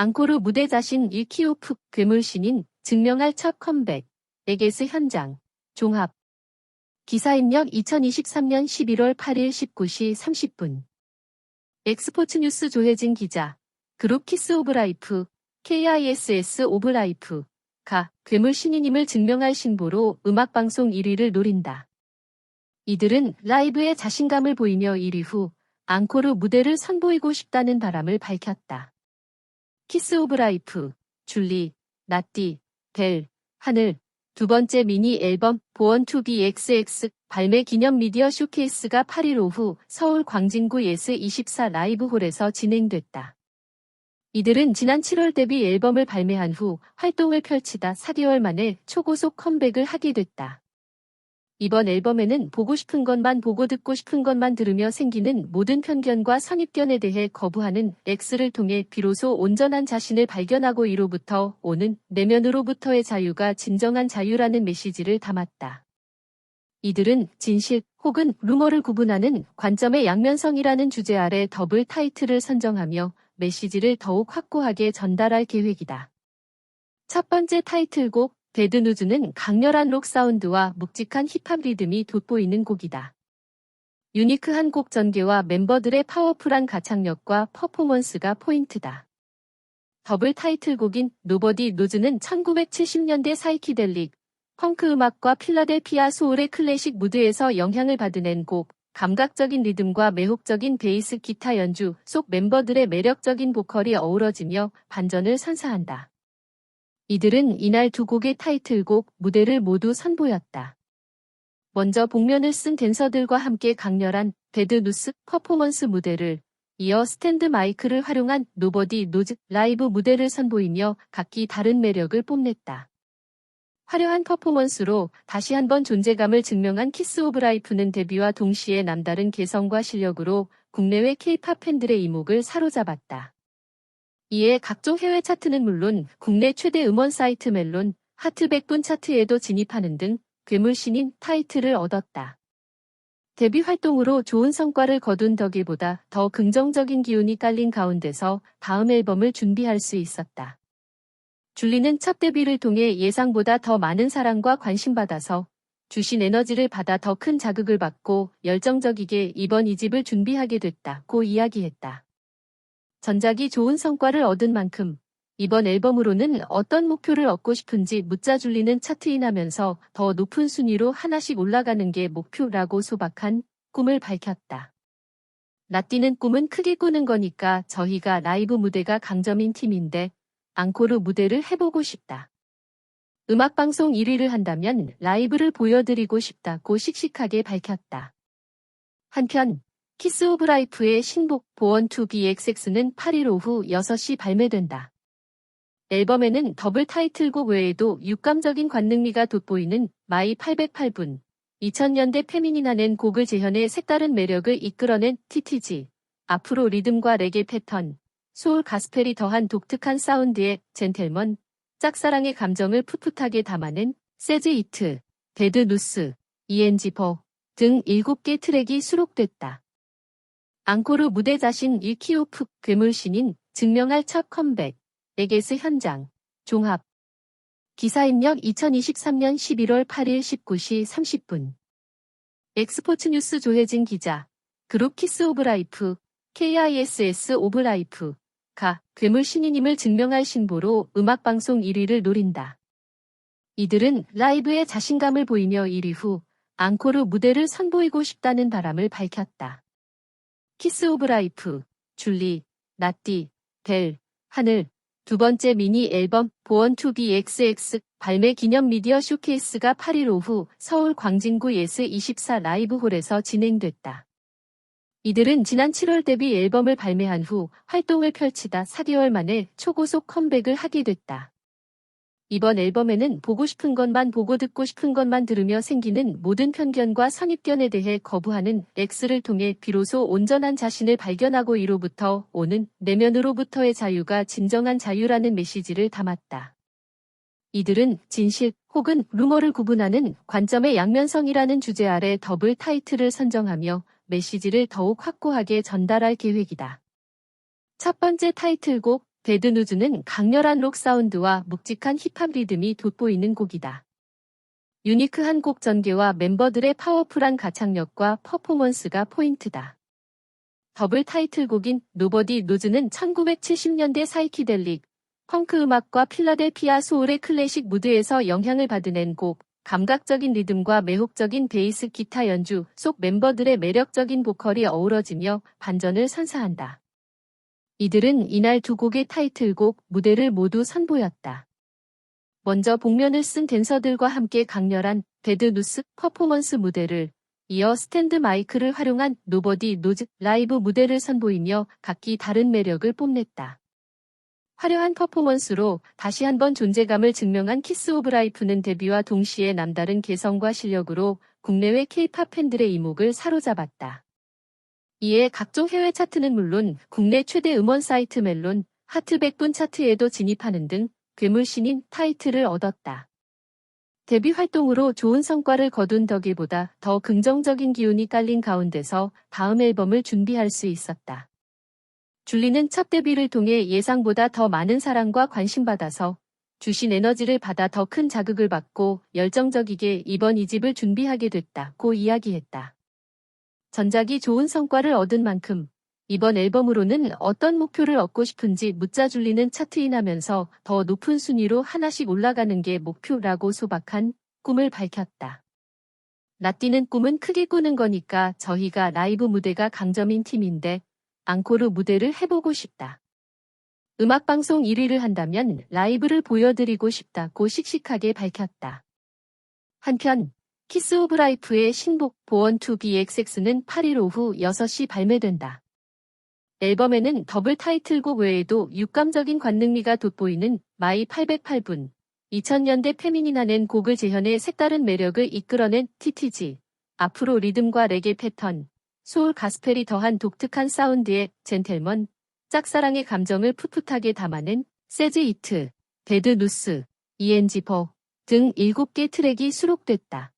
앙코르 무대 자신 1키오프 괴물신인 증명할 첫 컴백. 에게스 현장. 종합. 기사 입력 2023년 11월 8일 19시 30분. 엑스포츠 뉴스 조혜진 기자. 그룹 키스 오브 라이프. KISS 오브 라이프. 가 괴물 신인임을 증명할 신보로 음악방송 1위를 노린다. 이들은 라이브에 자신감을 보이며 1위 후 앙코르 무대를 선보이고 싶다는 바람을 밝혔다. 키스 오브 라이프, 줄리, 나띠, 벨, 하늘, 두 번째 미니 앨범 보원 투비 XX 발매 기념 미디어 쇼케이스가 8일 오후 서울 광진구 예스 24 라이브홀에서 진행됐다. 이들은 지난 7월 데뷔 앨범을 발매한 후 활동을 펼치다 4개월 만에 초고속 컴백을 하게 됐다. 이번 앨범에는 보고 싶은 것만 보고 듣고 싶은 것만 들으며 생기는 모든 편견과 선입견에 대해 거부하는 X를 통해 비로소 온전한 자신을 발견하고 이로부터 오는 내면으로부터의 자유가 진정한 자유라는 메시지를 담았다. 이들은 진실 혹은 루머를 구분하는 관점의 양면성이라는 주제 아래 더블 타이틀을 선정하며 메시지를 더욱 확고하게 전달할 계획이다. 첫 번째 타이틀곡 데드누즈는 강렬한 록 사운드와 묵직한 힙합 리듬이 돋보이는 곡이다. 유니크한 곡 전개와 멤버들의 파워풀한 가창력과 퍼포먼스가 포인트다. 더블 타이틀곡인 노버디 노즈는 1970년대 사이키델릭, 펑크 음악과 필라델피아 소울의 클래식 무드에서 영향을 받은 곡, 감각적인 리듬과 매혹적인 베이스 기타 연주 속 멤버들의 매력적인 보컬이 어우러지며 반전을 선사한다. 이들은 이날 두 곡의 타이틀곡 무대를 모두 선보였다. 먼저 복면을 쓴 댄서들과 함께 강렬한 데드 누스 퍼포먼스 무대를 이어 스탠드 마이크를 활용한 노버디 노즈 라이브 무대를 선보이며 각기 다른 매력을 뽐냈다. 화려한 퍼포먼스로 다시 한번 존재감을 증명한 키스 오브 라이프는 데뷔와 동시에 남다른 개성과 실력으로 국내외 케이팝 팬들의 이목을 사로잡았다. 이에 각종 해외 차트는 물론 국내 최대 음원 사이트 멜론, 하트백분 차트에도 진입하는 등 괴물신인 타이틀을 얻었다. 데뷔 활동으로 좋은 성과를 거둔 덕일보다 더 긍정적인 기운이 깔린 가운데서 다음 앨범을 준비할 수 있었다. 줄리는 첫 데뷔를 통해 예상보다 더 많은 사랑과 관심받아서 주신 에너지를 받아 더 큰 자극을 받고 열정적이게 이번 이집을 준비하게 됐다고 이야기했다. 전작이 좋은 성과를 얻은 만큼 이번 앨범으로는 어떤 목표를 얻고 싶은지 묻자 줄리는 차트인하면서 더 높은 순위로 하나씩 올라가는 게 목표라고 소박한 꿈을 밝혔다. 나띠는 꿈은 크게 꾸는 거니까 저희가 라이브 무대가 강점인 팀인데 앙코르 무대를 해보고 싶다. 음악방송 1위를 한다면 라이브를 보여드리고 싶다고 씩씩하게 밝혔다. 한편 키스 오브 라이프의 신곡 보원 투 BXX는 8일 오후 6시 발매된다. 앨범에는 더블 타이틀곡 외에도 육감적인 관능미가 돋보이는 마이 808분, 2000년대 페미니나 낸 곡을 재현해 색다른 매력을 이끌어낸 TTG, 앞으로 리듬과 레게 패턴, 소울 가스펠이 더한 독특한 사운드의 젠틀먼, 짝사랑의 감정을 풋풋하게 담아낸 세즈 이트, 데드 누스, ENG4 등 7개 트랙이 수록됐다. 앙코르 무대 자신 1키오프 괴물신인 증명할 첫 컴백. 에게스 현장. 종합. 기사 입력 2023년 11월 8일 19시 30분. 엑스포츠 뉴스 조혜진 기자. 그룹 키스 오브 라이프. KISS 오브 라이프. 가 괴물 신인임을 증명할 신보로 음악방송 1위를 노린다. 이들은 라이브에 자신감을 보이며 1위 후 앙코르 무대를 선보이고 싶다는 바람을 밝혔다. 키스 오브 라이프, 줄리, 나띠, 벨, 하늘, 두 번째 미니 앨범 보원 투비 XX 발매 기념 미디어 쇼케이스가 8일 오후 서울 광진구 예스 24 라이브홀에서 진행됐다. 이들은 지난 7월 데뷔 앨범을 발매한 후 활동을 펼치다 4개월 만에 초고속 컴백을 하게 됐다. 이번 앨범에는 보고 싶은 것만 보고 듣고 싶은 것만 들으며 생기는 모든 편견과 선입견에 대해 거부하는 X를 통해 비로소 온전한 자신을 발견하고 이로부터 오는 내면으로부터의 자유가 진정한 자유라는 메시지를 담았다. 이들은 진실 혹은 루머를 구분하는 관점의 양면성이라는 주제 아래 더블 타이틀을 선정하며 메시지를 더욱 확고하게 전달할 계획이다. 첫 번째 타이틀곡 데드누즈는 강렬한 록 사운드와 묵직한 힙합 리듬이 돋보이는 곡이다. 유니크한 곡 전개와 멤버들의 파워풀한 가창력과 퍼포먼스가 포인트다. 더블 타이틀곡인 노버디 노즈는 1970년대 사이키델릭, 펑크 음악과 필라델피아 소울의 클래식 무드에서 영향을 받은 곡, 감각적인 리듬과 매혹적인 베이스 기타 연주 속 멤버들의 매력적인 보컬이 어우러지며 반전을 선사한다. 이들은 이날 두 곡의 타이틀곡 무대를 모두 선보였다. 먼저 복면을 쓴 댄서들과 함께 강렬한 데드 누스 퍼포먼스 무대를 이어 스탠드 마이크를 활용한 노버디 노즈 라이브 무대를 선보이며 각기 다른 매력을 뽐냈다. 화려한 퍼포먼스로 다시 한번 존재감을 증명한 키스 오브 라이프는 데뷔와 동시에 남다른 개성과 실력으로 국내외 케이팝 팬들의 이목을 사로잡았다. 이에 각종 해외 차트는 물론 국내 최대 음원 사이트 멜론, 하트 100분 차트에도 진입하는 등 괴물신인 타이틀을 얻었다. 데뷔 활동으로 좋은 성과를 거둔 덕일보다 더 긍정적인 기운이 깔린 가운데서 다음 앨범을 준비할 수 있었다. 줄리는 첫 데뷔를 통해 예상보다 더 많은 사랑과 관심받아서 주신 에너지를 받아 더 큰 자극을 받고 열정적이게 이번 이집을 준비하게 됐다고 이야기했다. 전작이 좋은 성과를 얻은 만큼 이번 앨범으로는 어떤 목표를 얻고 싶은지 묻자 줄리는 차트인하면서 더 높은 순위로 하나씩 올라가는 게 목표라고 소박한 꿈을 밝혔다. 라띠는 꿈은 크게 꾸는 거니까 저희가 라이브 무대가 강점인 팀인데 앙코르 무대를 해보고 싶다. 음악방송 1위를 한다면 라이브를 보여드리고 싶다고 씩씩하게 밝혔다. 한편 키스 오브 라이프의 신곡 보원 투 BXX는 8일 오후 6시 발매된다. 앨범에는 더블 타이틀곡 외에도 육감적인 관능미가 돋보이는 마이 808분, 2000년대 페미니나 낸 곡을 재현해 색다른 매력을 이끌어낸 TTG, 앞으로 리듬과 레게 패턴, 소울 가스펠이 더한 독특한 사운드의 젠텔먼, 짝사랑의 감정을 풋풋하게 담아낸 세즈 이트, 데드 누스, ENG 버등 7개 트랙이 수록됐다.